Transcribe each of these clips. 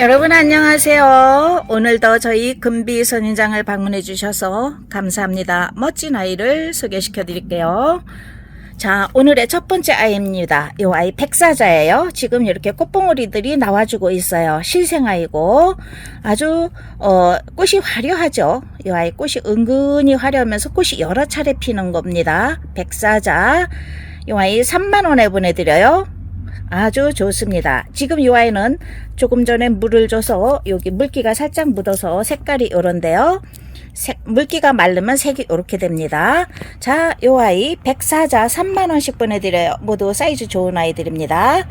여러분 안녕하세요. 오늘도 저희 금비 선인장을 방문해 주셔서 감사합니다. 멋진 아이를 소개시켜 드릴게요. 자, 오늘의 첫 번째 아이입니다. 이 아이 백사자예요. 지금 이렇게 꽃봉오리들이 나와주고 있어요. 실생아이고 아주 어, 꽃이 화려하죠. 이 아이 꽃이 은근히 화려하면서 꽃이 여러 차례 피는 겁니다. 백사자. 이 아이 3만 원에 보내드려요. 아주 좋습니다. 지금 이 아이는 조금 전에 물을 줘서 여기 물기가 살짝 묻어서 색깔이 이런데요. 색- 물기가 마르면 색이 이렇게 됩니다. 자, 이 아이 백사자 3만원씩 보내드려요. 모두 사이즈 좋은 아이들입니다.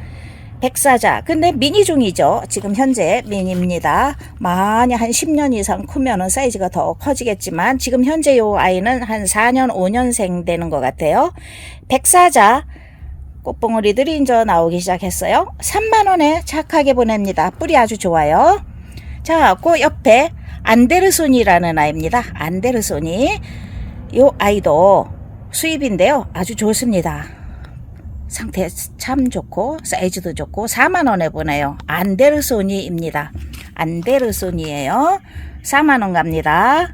백사자. 근데 미니종이죠. 지금 현재 미니입니다. 많이 한 10년 이상 크면은 사이즈가 더 커지겠지만 지금 현재 이 아이는 한 4년, 5년생 되는 것 같아요. 백사자. 꽃봉오리들이 이제 나오기 시작했어요. 3만원에 착하게 보냅니다. 뿌리 아주 좋아요. 자, 그 옆에 안데르손이라는 아이입니다. 안데르손이. 요 아이도 수입인데요. 아주 좋습니다. 상태 참 좋고 사이즈도 좋고 4만 원에 보내요. 안데르손이입니다. 안데르손이에요. 4만 원 갑니다.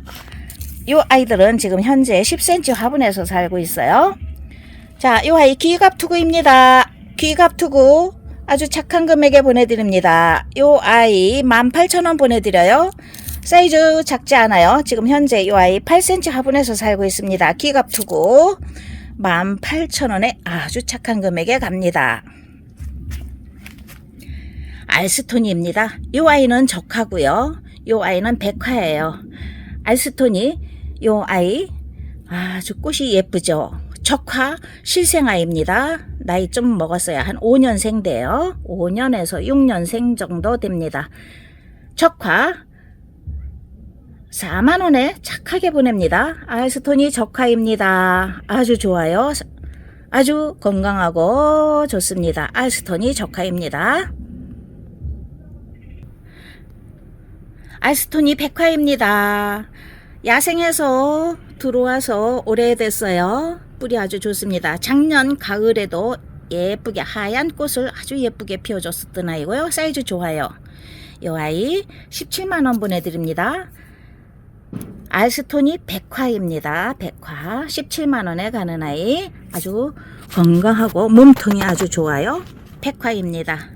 요 아이들은 지금 현재 10cm 화분에서 살고 있어요. 자, 이 아이 귀갑 투구입니다. 귀갑 투구 아주 착한 금액에 보내드립니다. 이 아이 18,000원 보내드려요. 사이즈 작지 않아요. 지금 현재 이 아이 8cm 화분에서 살고 있습니다. 귀갑 투구 18,000원에 아주 착한 금액에 갑니다. 알스톤입니다. 이 아이는 적하고요. 이 아이는 백화예요. 알스톤이 이 아이 아주 꽃이 예쁘죠. 적화 실생아입니다. 나이 좀 먹었어요. 한 5년생 돼요. 5년에서 6년생 정도 됩니다. 적화 4만원에 착하게 보냅니다. 아이스톤이 적화입니다. 아주 좋아요. 아주 건강하고 좋습니다. 아이스톤이 적화입니다. 아이스톤이 백화입니다. 야생에서 들어와서 오래됐어요. 뿌리 아주 좋습니다. 작년 가을에도 예쁘게 하얀 꽃을 아주 예쁘게 피워줬었던 아이고요. 사이즈 좋아요. 이 아이 17만원 보내드립니다. 알스톤이 백화입니다. 백화 17만원에 가는 아이 아주 건강하고 몸통이 아주 좋아요. 백화입니다.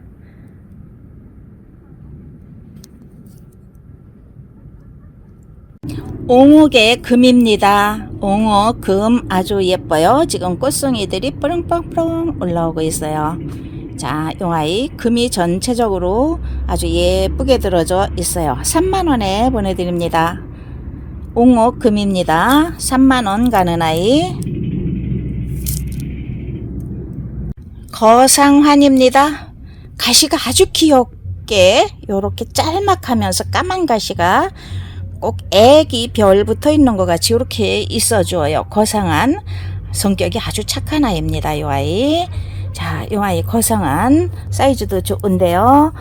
옹옥의 금입니다. 옹옥 금 아주 예뻐요. 지금 꽃송이들이 뿌렁뿌렁 올라오고 있어요. 자, 이 아이 금이 전체적으로 아주 예쁘게 들어져 있어요. 3만 원에 보내드립니다. 옹옥 금입니다. 3만 원 가는 아이. 거상환입니다. 가시가 아주 귀엽게 요렇게 짤막하면서 까만 가시가 꼭 애기 별 붙어 있는 것 같이 이렇게 있어 줘요. 거상한 성격이 아주 착한 아이입니다. 이 아이. 자, 이 아이 거상한 사이즈도 좋은데요.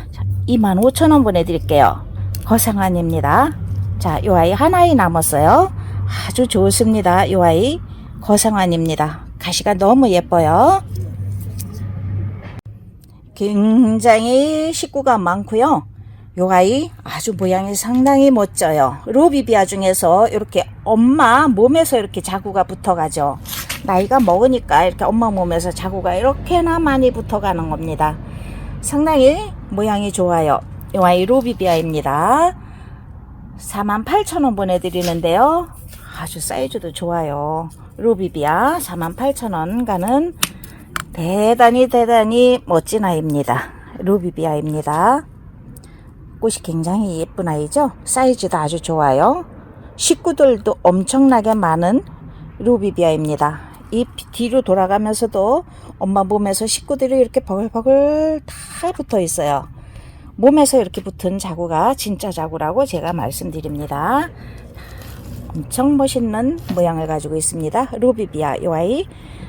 25,000원 보내드릴게요. 거상한입니다. 자, 이 아이 하나이 남았어요. 아주 좋습니다. 이 아이 거상한입니다. 가시가 너무 예뻐요. 굉장히 식구가 많고요. 요 아이 아주 모양이 상당히 멋져요. 로비비아 중에서 이렇게 엄마 몸에서 이렇게 자구가 붙어가죠. 나이가 먹으니까 이렇게 엄마 몸에서 자구가 이렇게나 많이 붙어가는 겁니다. 상당히 모양이 좋아요. 요 아이 로비비아입니다. 48,000원 보내드리는데요. 아주 사이즈도 좋아요. 로비비아 48,000원 가는 대단히 대단히 멋진 아이입니다. 로비비아입니다. 꽃이 굉장히 예쁜 아이죠. 사이즈도 아주 좋아요. 식구들도 엄청나게 많은 로비비아입니다. 이 뒤로 돌아가면서도 엄마 몸에서 식구들이 이렇게 버글버글 다 붙어 있어요. 몸에서 이렇게 붙은 자구가 진짜 자구라고 제가 말씀드립니다. 엄청 멋있는 모양을 가지고 있습니다. 로비비아 요 아이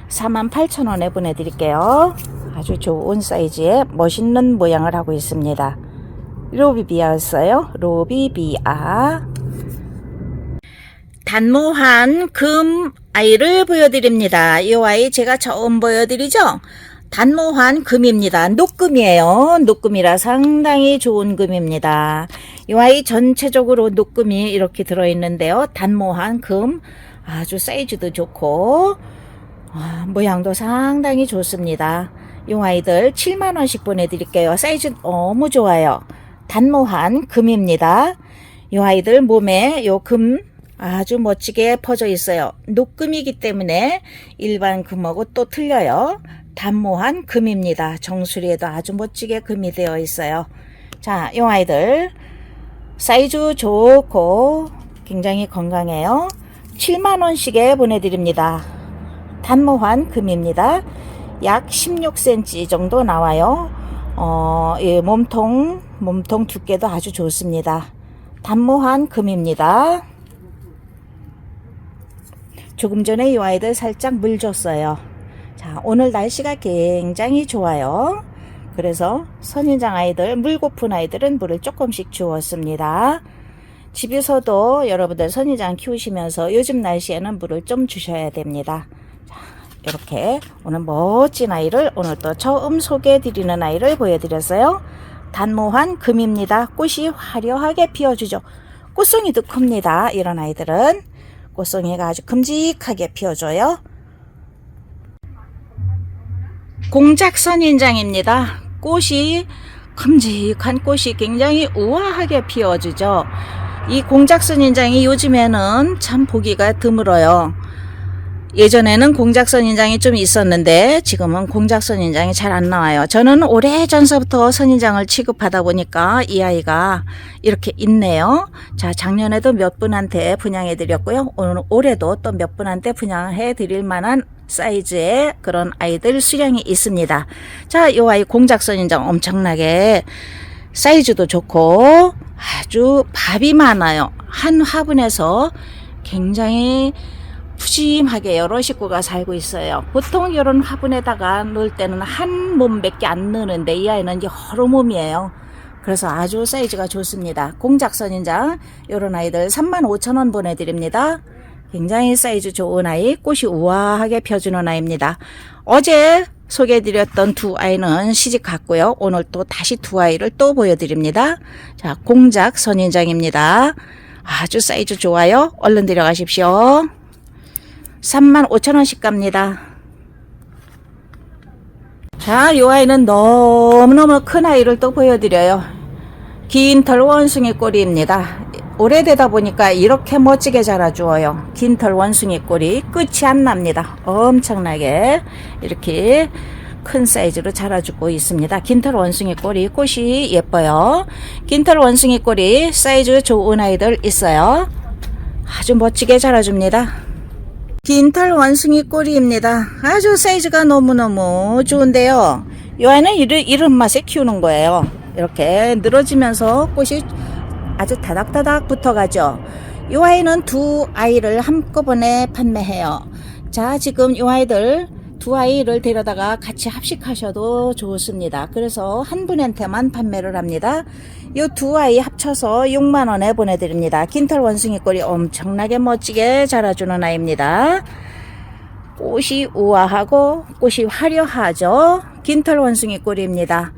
48,000원에 보내드릴게요. 아주 좋은 사이즈의 멋있는 모양을 하고 있습니다. 로비비아였어요. 로비비아. 단모한 금 아이를 보여드립니다. 이 아이 제가 처음 보여드리죠? 단모환 금입니다. 녹금이에요. 녹금이라 상당히 좋은 금입니다. 이 아이 전체적으로 녹금이 이렇게 들어있는데요. 단모환 금 아주 사이즈도 좋고 아, 모양도 상당히 좋습니다. 이 아이들 7만원씩 보내드릴게요. 사이즈 너무 좋아요. 단모한 금입니다. 이 아이들 몸에 요 금 아주 멋지게 퍼져 있어요. 녹금이기 때문에 일반 금하고 또 틀려요. 단모한 금입니다. 정수리에도 아주 멋지게 금이 되어 있어요. 자, 이 아이들 사이즈 좋고 굉장히 건강해요. 7만원씩에 보내드립니다. 단모환 금입니다. 약 16cm 정도 나와요. 어, 예, 몸통, 몸통 두께도 아주 좋습니다. 단모환 금입니다. 조금 전에 이 아이들 살짝 물 줬어요. 자, 오늘 날씨가 굉장히 좋아요. 그래서 선인장 아이들, 물 고픈 아이들은 물을 조금씩 주었습니다. 집에서도 여러분들 선인장 키우시면서 요즘 날씨에는 물을 좀 주셔야 됩니다. 자, 이렇게 오늘 멋진 아이를 오늘 또 처음 소개해 드리는 아이를 보여드렸어요. 단모한 금입니다. 꽃이 화려하게 피어주죠. 꽃송이도 큽니다. 이런 아이들은 꽃송이가 아주 큼직하게 피어줘요. 공작선 인장입니다. 꽃이 큼직한 꽃이 굉장히 우아하게 피어주죠. 이 공작선 인장이 요즘에는 참 보기가 드물어요. 예전에는 공작선 인장이 좀 있었는데 지금은 공작선 인장이 잘 안 나와요. 저는 오래전서부터 선인장을 취급하다 보니까 이 아이가 이렇게 있네요. 자, 작년에도 몇 분한테 분양해 드렸고요. 오늘 올해도 또 몇 분한테 분양해 드릴 만한 사이즈의 그런 아이들 수량이 있습니다. 자, 이 아이 공작선 인장 엄청나게 사이즈도 좋고 아주 밥이 많아요. 한 화분에서 굉장히 푸짐하게 여러 식구가 살고 있어요. 보통 이런 화분에다가 넣을 때는 한 몸밖에 안 넣는데 이 아이는 여러 몸이에요. 그래서 아주 사이즈가 좋습니다. 공작선인장 이런 아이들 35,000원 보내드립니다. 굉장히 사이즈 좋은 아이, 꽃이 우아하게 펴주는 아이입니다. 어제 소개해드렸던 두 아이는 시집 갔고요. 오늘 또 다시 두 아이를 또 보여드립니다. 자, 공작 선인장입니다. 아주 사이즈 좋아요. 얼른 데려가십시오. 35,000원씩 갑니다. 자, 이 아이는 너무너무 큰 아이를 또 보여드려요. 긴 털 원숭이 꼬리입니다. 오래되다 보니까 이렇게 멋지게 자라주어요. 긴 털 원숭이 꼬리 끝이 안 납니다. 엄청나게 이렇게 큰 사이즈로 자라주고 있습니다. 긴 털 원숭이 꼬리 꽃이 예뻐요. 긴 털 원숭이 꼬리 사이즈 좋은 아이들 있어요. 아주 멋지게 자라줍니다. 긴털 원숭이 꼬리입니다. 아주 사이즈가 너무너무 좋은데요. 이 아이는 이런, 이런 맛에 키우는 거예요. 이렇게 늘어지면서 꽃이 아주 다닥다닥 붙어가죠. 이 아이는 두 아이를 한꺼번에 판매해요. 자, 지금 이 아이들 두 아이를 데려다가 같이 합식하셔도 좋습니다. 그래서 한 분한테만 판매를 합니다. 이 두 아이 합쳐서 6만원에 보내드립니다. 긴털 원숭이 꼬리 엄청나게 멋지게 자라주는 아이입니다. 꽃이 우아하고 꽃이 화려하죠. 긴털 원숭이 꼬리입니다.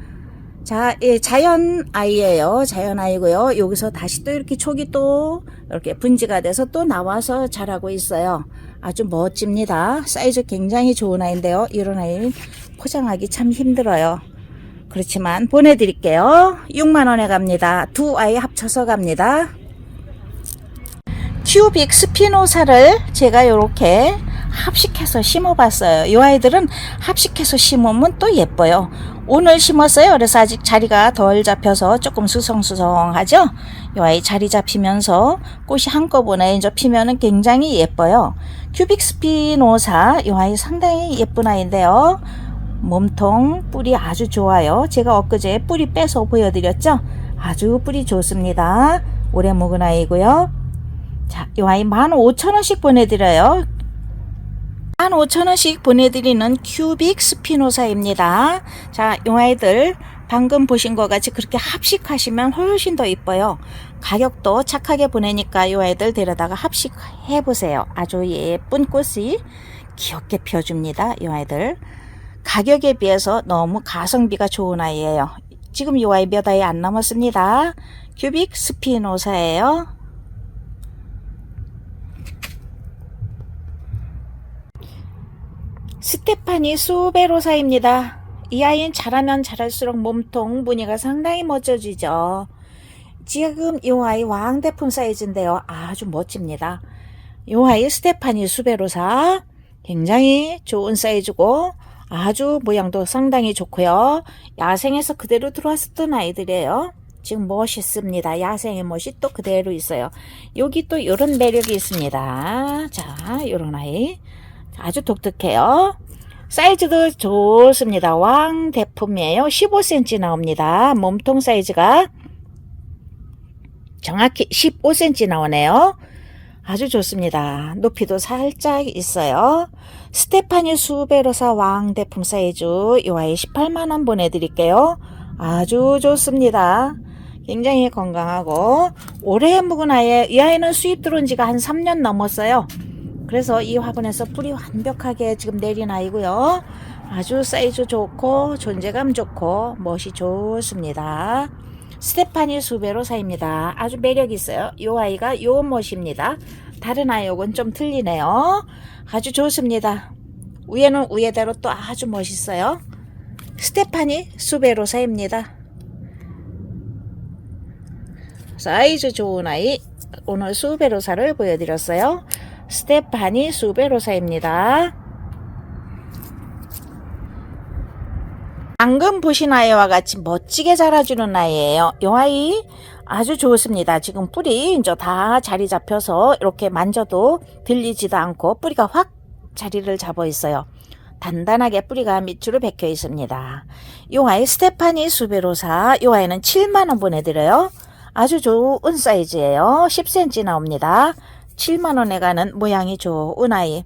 자, 예, 자연 아이예요. 자연 아이고요. 여기서 다시 또 이렇게 촉이 또 이렇게 분지가 돼서 또 나와서 자라고 있어요. 아주 멋집니다. 사이즈 굉장히 좋은 아이인데요. 이런 아이 포장하기 참 힘들어요. 그렇지만 보내드릴게요. 6만원에 갑니다. 두 아이 합쳐서 갑니다. 큐빅 스피노사를 제가 이렇게 합식해서 심어봤어요. 이 아이들은 합식해서 심으면 또 예뻐요. 오늘 심었어요. 그래서 아직 자리가 덜 잡혀서 조금 수성수성하죠. 이 아이 자리 잡히면서 꽃이 한꺼번에 이제 피면은 굉장히 예뻐요. 큐빅 스피노사 이 아이 상당히 예쁜 아이인데요. 몸통 뿌리 아주 좋아요. 제가 엊그제 뿌리 빼서 보여드렸죠. 아주 뿌리 좋습니다. 오래 묵은 아이고요. 자, 이 아이 15,000원씩 보내드려요. 15,000원씩 보내드리는 큐빅 스피노사입니다. 자, 이 아이들 방금 보신 것 같이 그렇게 합식하시면 훨씬 더 이뻐요. 가격도 착하게 보내니까 이 아이들 데려다가 합식해 보세요. 아주 예쁜 꽃이 귀엽게 펴줍니다. 이 아이들. 가격에 비해서 너무 가성비가 좋은 아이예요. 지금 이 아이 몇 아이 안 남았습니다. 큐빅 스피노사예요. 스테파니 수베로사입니다. 이 아이는 자라면 자랄수록 몸통 무늬가 상당히 멋져지죠. 지금 이 아이 왕대품 사이즈인데요. 아주 멋집니다. 이 아이 스테파니 수베로사 굉장히 좋은 사이즈고 아주 모양도 상당히 좋고요. 야생에서 그대로 들어왔었던 아이들이에요. 지금 멋있습니다. 야생의 멋이 또 그대로 있어요. 여기 또 이런 매력이 있습니다. 자, 이런 아이 아주 독특해요. 사이즈도 좋습니다. 왕 대품이에요. 15cm 나옵니다. 몸통 사이즈가 정확히 15cm 나오네요. 아주 좋습니다. 높이도 살짝 있어요. 스테파니 수베로사 왕대품 사이즈 이 아이 18만원 보내드릴게요. 아주 좋습니다. 굉장히 건강하고 오래 묵은 아이 이 아이는 수입 들어온 지가 한 3년 넘었어요. 그래서 이 화분에서 뿌리 완벽하게 지금 내린 아이고요. 아주 사이즈 좋고 존재감 좋고 멋이 좋습니다. 스테파니 수베로사입니다. 아주 매력 있어요. 이 아이가 요 멋입니다. 다른 아이하고는 좀 틀리네요. 아주 좋습니다. 위에는 위에대로 또 아주 멋있어요. 스테파니 수베로사입니다. 사이즈 좋은 아이 오늘 수베로사를 보여드렸어요. 스테파니 수베로사입니다. 방금 보신 아이와 같이 멋지게 자라주는 아이예요. 이 아이 아주 좋습니다. 지금 뿌리 이제 다 자리 잡혀서 이렇게 만져도 들리지도 않고 뿌리가 확 자리를 잡아 있어요. 단단하게 뿌리가 밑으로 박혀 있습니다. 이 아이 스테파니 수베로사 이 아이는 7만원 보내드려요. 아주 좋은 사이즈예요. 10cm 나옵니다. 7만원에 가는 모양이 좋은 아이.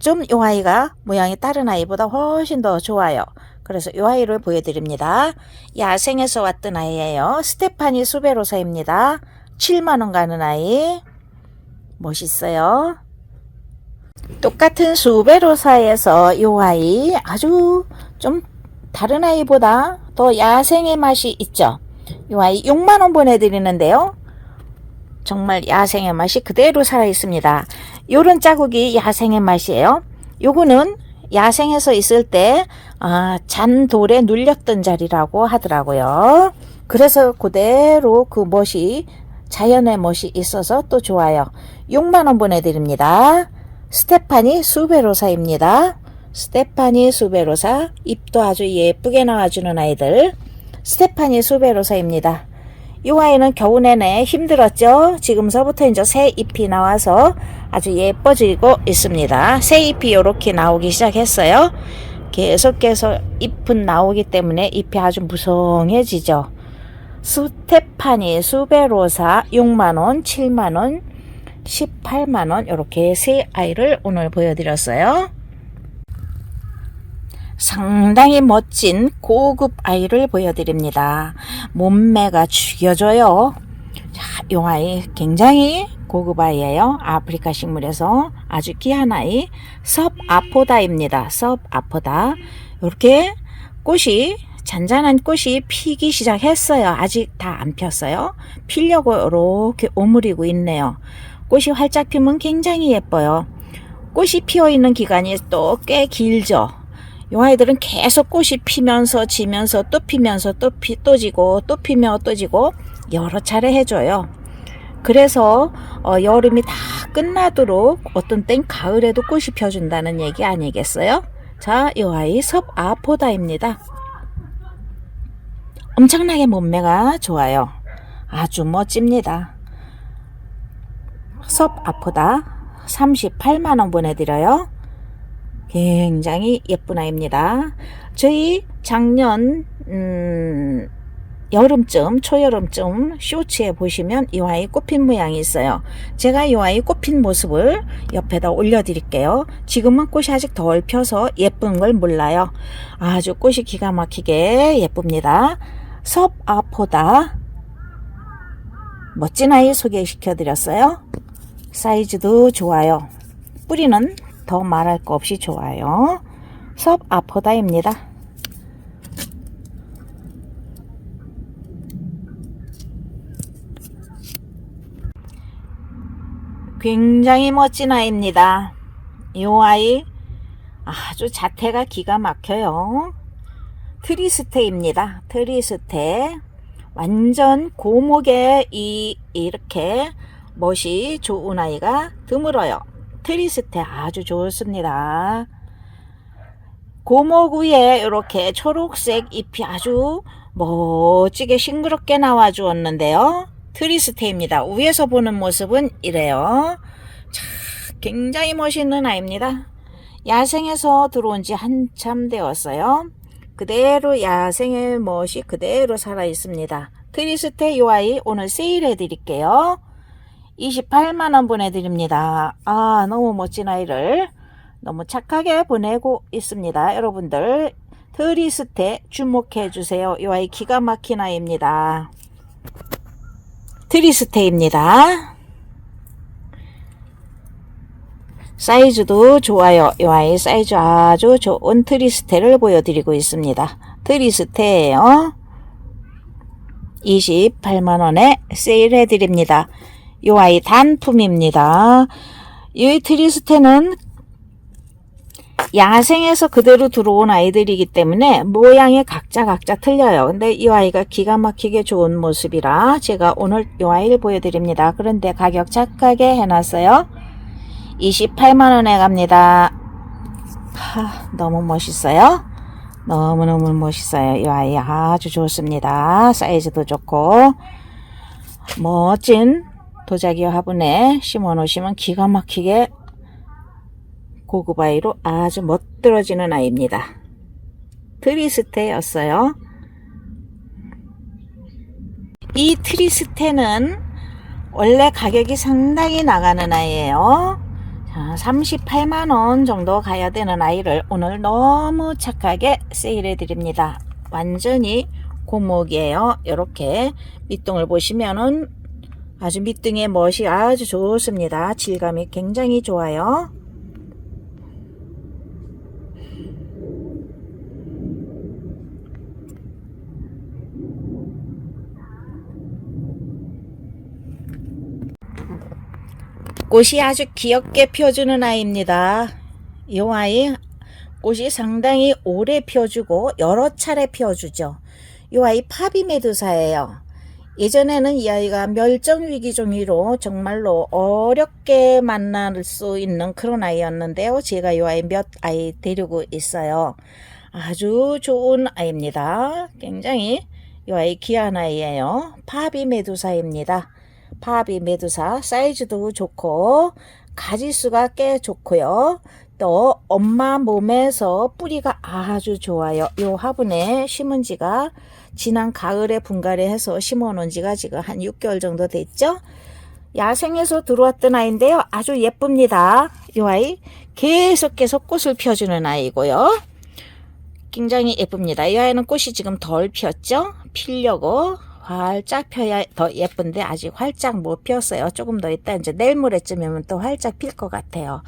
좀 이 아이가 모양이 다른 아이보다 훨씬 더 좋아요. 그래서 이 아이를 보여드립니다. 야생에서 왔던 아이예요. 스테파니 수베로사입니다. 7만원 가는 아이. 멋있어요. 똑같은 수베로사에서 이 아이 아주 좀 다른 아이보다 더 야생의 맛이 있죠. 이 아이 6만원 보내드리는데요. 정말 야생의 맛이 그대로 살아 있습니다. 요런 자국이 야생의 맛이에요. 요거는 야생에서 있을 때 아, 잔돌에 눌렸던 자리라고 하더라고요. 그래서 그대로 그 멋이 자연의 멋이 있어서 또 좋아요. 6만원 보내드립니다. 스테파니 수베로사입니다. 스테파니 수베로사 잎도 아주 예쁘게 나와주는 아이들 스테파니 수베로사입니다. 이 아이는 겨우 내내 힘들었죠. 지금서부터 이제 새 잎이 나와서 아주 예뻐지고 있습니다. 새 잎이 이렇게 나오기 시작했어요. 계속해서 잎은 나오기 때문에 잎이 아주 무성해지죠. 스테파니 수베로사 6만원, 7만원, 18만원 이렇게 세 아이를 오늘 보여드렸어요. 상당히 멋진 고급 아이를 보여드립니다. 몸매가 죽여줘요. 자, 이 아이 굉장히 고급 아이예요. 아프리카 식물에서 아주 귀한 아이 섭 아포다입니다. 섭 아포다. 이렇게 꽃이 잔잔한 꽃이 피기 시작했어요. 아직 다 안 폈어요. 피려고 이렇게 오므리고 있네요. 꽃이 활짝 피면 굉장히 예뻐요. 꽃이 피어 있는 기간이 또 꽤 길죠. 이 아이들은 계속 꽃이 피면서 지면서 또 피면서 또 피, 또 지고 또 피며 또 지고 여러 차례 해줘요. 그래서 어, 여름이 다 끝나도록 어떤 땐 가을에도 꽃이 펴준다는 얘기 아니겠어요? 자, 이 아이 섭 아포다입니다. 엄청나게 몸매가 좋아요. 아주 멋집니다. 섭 아포다 38만원 보내드려요. 굉장히 예쁜 아이입니다. 저희 작년 음, 여름쯤 초여름쯤 쇼츠에 보시면 이 아이 꽃핀 모양이 있어요. 제가 이 아이 꽃핀 모습을 옆에다 올려 드릴게요. 지금은 꽃이 아직 덜 펴서 예쁜 걸 몰라요. 아주 꽃이 기가 막히게 예쁩니다. 섭 아포다 멋진 아이 소개시켜 드렸어요. 사이즈도 좋아요. 뿌리는 더 말할 거 없이 좋아요. 섭 아포다입니다. 굉장히 멋진 아이입니다. 이 아이 아주 자태가 기가 막혀요. 트리스테입니다. 트리스테. 완전 고목에 이 이렇게 멋이 좋은 아이가 드물어요. 트리스테 아주 좋습니다. 고목 위에 이렇게 초록색 잎이 아주 멋지게 싱그럽게 나와 주었는데요. 트리스테입니다. 위에서 보는 모습은 이래요. 자, 굉장히 멋있는 아이입니다. 야생에서 들어온 지 한참 되었어요. 그대로 야생의 멋이 그대로 살아 있습니다. 트리스테 요 아이 오늘 세일해 드릴게요. 28만원 보내드립니다. 아, 너무 멋진 아이를 너무 착하게 보내고 있습니다. 여러분들, 트리스테 주목해 주세요. 이 아이 기가 막힌 아이입니다. 트리스테입니다. 사이즈도 좋아요. 이 아이 사이즈 아주 좋은 트리스테를 보여드리고 있습니다. 트리스테예요. 28만원에 세일해 드립니다. 이 아이 단품입니다. 이 트리스테는 야생에서 그대로 들어온 아이들이기 때문에 모양이 각자 각자 틀려요. 근데 이 아이가 기가 막히게 좋은 모습이라 제가 오늘 이 아이를 보여드립니다. 그런데 가격 착하게 해놨어요. 28만원에 갑니다. 하, 너무 멋있어요. 너무너무 멋있어요. 이 아이 아주 좋습니다. 사이즈도 좋고 멋진 도자기 화분에 심어 놓으시면 기가 막히게 고급 아이로 아주 멋들어지는 아이입니다. 트리스테였어요. 이 트리스테는 원래 가격이 상당히 나가는 아이예요. 38만원 정도 가야 되는 아이를 오늘 너무 착하게 세일해 드립니다. 완전히 고목이에요. 이렇게 밑둥을 보시면은 아주 밑둥의 멋이 아주 좋습니다. 질감이 굉장히 좋아요. 꽃이 아주 귀엽게 펴주는 아이입니다. 이 아이 꽃이 상당히 오래 펴주고 여러 차례 펴주죠. 이 아이 파비 메두사예요. 예전에는 이 아이가 멸종위기 종이로 정말로 어렵게 만날 수 있는 그런 아이였는데요. 제가 이 아이 몇 아이 데리고 있어요. 아주 좋은 아이입니다. 굉장히 이 아이 귀한 아이예요. 파비 메두사입니다. 파비 메두사 사이즈도 좋고 가지수가 꽤 좋고요. 또 엄마 몸에서 뿌리가 아주 좋아요. 요 화분에 심은 지가 지난 가을에 분갈이 해서 심어 놓은 지가 지금 한 6개월 정도 됐죠. 야생에서 들어왔던 아이인데요. 아주 예쁩니다. 이 아이 계속 계속 꽃을 펴주는 아이고요. 굉장히 예쁩니다. 이 아이는 꽃이 지금 덜 피었죠. 피려고 활짝 펴야 더 예쁜데 아직 활짝 못 피었어요. 조금 더 있다 이제 내일 모레쯤이면 또 활짝 필 것 같아요.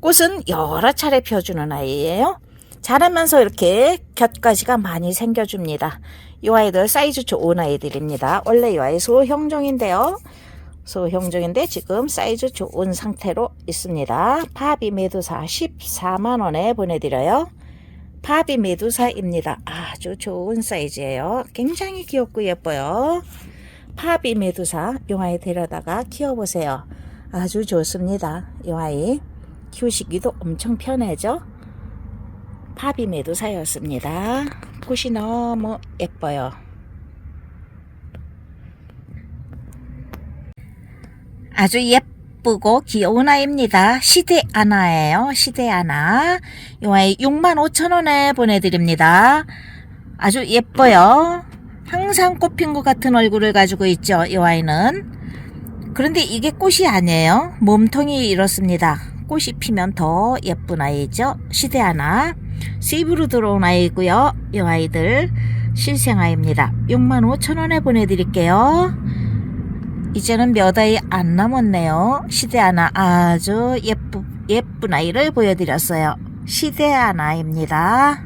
꽃은 여러 차례 펴주는 아이예요. 자라면서 이렇게 곁가지가 많이 생겨줍니다. 이 아이들 사이즈 좋은 아이들입니다. 원래 이 아이 소형종인데요. 소형종인데 지금 사이즈 좋은 상태로 있습니다. 파비 메두사 14만원에 보내드려요. 파비 메두사입니다. 아주 좋은 사이즈예요. 굉장히 귀엽고 예뻐요. 파비 메두사 이 아이 데려다가 키워보세요. 아주 좋습니다. 이 아이 키우시기도 엄청 편하죠. 파비 메두사였습니다. 꽃이 너무 예뻐요. 아주 예 쁘고 귀여운 아이입니다. 시대 아나예요. 시대 아나. 이 아이 65,000원에 보내드립니다. 아주 예뻐요. 항상 꽃핀 것 같은 얼굴을 가지고 있죠. 이 아이는. 그런데 이게 꽃이 아니에요. 몸통이 이렇습니다. 꽃이 피면 더 예쁜 아이죠. 시대 하나. 수입으로 들어온 아이고요. 이 아이들 실생아입니다. 65,000원에 보내드릴게요. 이제는 몇 아이 안 남았네요. 시대 하나 아주 예쁘, 예쁜 아이를 보여드렸어요. 시대한 아이입니다.